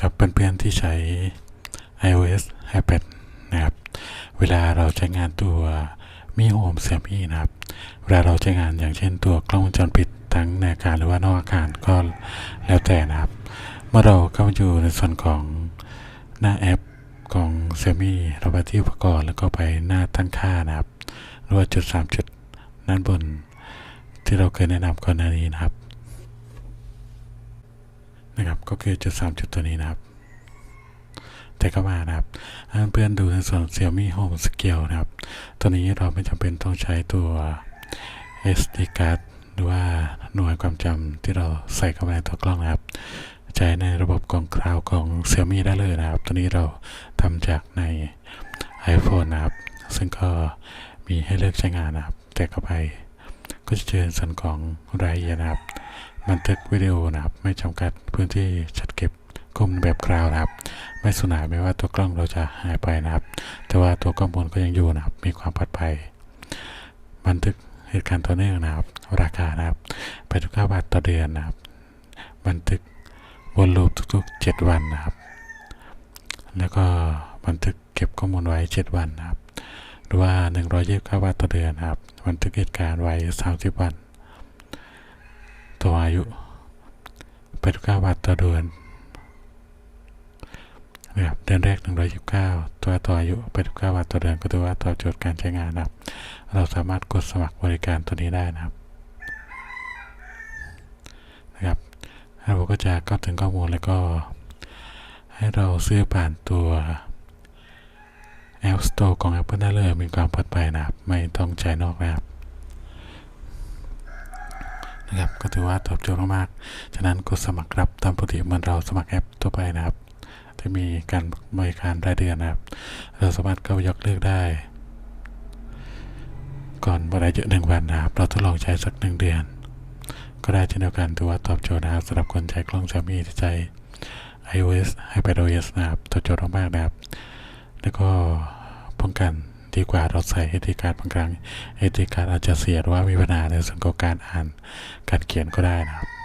กับเพื่อนๆที่ใช้ iOS iPad นะครับ เวลาเราใช้งานตัวมีโฮมเสียมี่นะครับ เวลาเราใช้งานอย่างเช่นตัวกล้องวงจรปิดทั้งในอาคารหรือว่านอกอาคารก็แล้วแต่นะครับ เมื่อเราเข้าอยู่ในส่วนของหน้าแอปของเซมี่เราไปที่อุปกรณ์แล้วก็ไปหน้าตั้งค่านะครับ หรือว่าจุดสามจุดด้านบน ที่เราเคยแนะนำก่อนหน้านี้นะครับ นะครับ ก็คือจุดสามจุดตัวนี้นะครับ แต่ก็มานะครับเพื่อนๆดูในส่วน Xiaomi Home Skill นะครับ ตัวนี้เราไม่จำเป็นต้องใช้ตัว SD card หรือว่าหน่วยความจำที่เราใส่เข้าไปในตัวกล้องนะครับ ใช้ในระบบของคลาวของ Xiaomi ได้เลยนะครับ ตัวนี้เราทำจากใน iPhone นะครับ ซึ่งก็มีให้เลือกใช้งานนะครับ แต่เข้าไป ก็จะเจอส่วนของรายละเอียดนะครับ บันทึกวิดีโอนะครับ ไม่จำกัดพื้นที่จัดเก็บกลุ่มแบบคลาวนะครับ ไม่สูญหายไม่ว่าตัวกล้องเราจะหายไปนะครับ แต่ว่าตัวข้อมูลก็ยังอยู่นะครับ มีความปลอดภัย บันทึกเหตุการณ์ต่อเนื่องนะครับ ราคานะครับไปทุก9บาทต่อเดือนนะครับ บันทึกวนลูปทุกๆ 7 วันนะครับ แล้วก็บันทึกเก็บข้อมูลไว้ 7 วันนะครับ หรือว่า 129บาทต่อเดือนครับบันทึกเหตุการณ์ไว้ 30 วัน ตัวอายุ89บาทต่อเดือนนะครับเดือนแรก 129 ตัวต่ออายุ89บาทต่อเดือนก็ถือว่าตอบโจทย์การใช้งานนะครับ เราสามารถกดสมัครบริการตัวนี้ได้นะครับนะครับเราก็จะเข้าถึงข้อมูลแล้วก็ให้เราซื้อผ่านตัว App Store ของ Apple ได้เลยมีความปลอดภัยนะครับ ไม่ต้องใช้นอกนะครับนะครับก็ถือว่าตอบโจทย์มากๆ ฉะนั้นกดสมัครรับตามปกติเหมือนเราสมัครแอปทั่วไปนะครับที่มีการบริการรายเดือนนะครับ เราสามารถเข้ายกเลิกได้ ก่อนเมื่อไรเยอะหนึ่งวันนะครับ เราทดลองใช้สักหนึ่งเดือน ก็ได้เช่นเดียวกันถือว่าตอบโจทย์นะครับสำหรับคนใช้กล้อง Xiaomi ที่ใช้ iOS iPadOS นะครับตอบโจทย์มากๆนะครับ แล้วก็ ป้องกันดีกว่าเราใส่เอติการบางครั้งเอติการอาจจะเสียหรือว่ามีปัญหาในส่วนของการอ่านการเขียนก็ได้นะครับ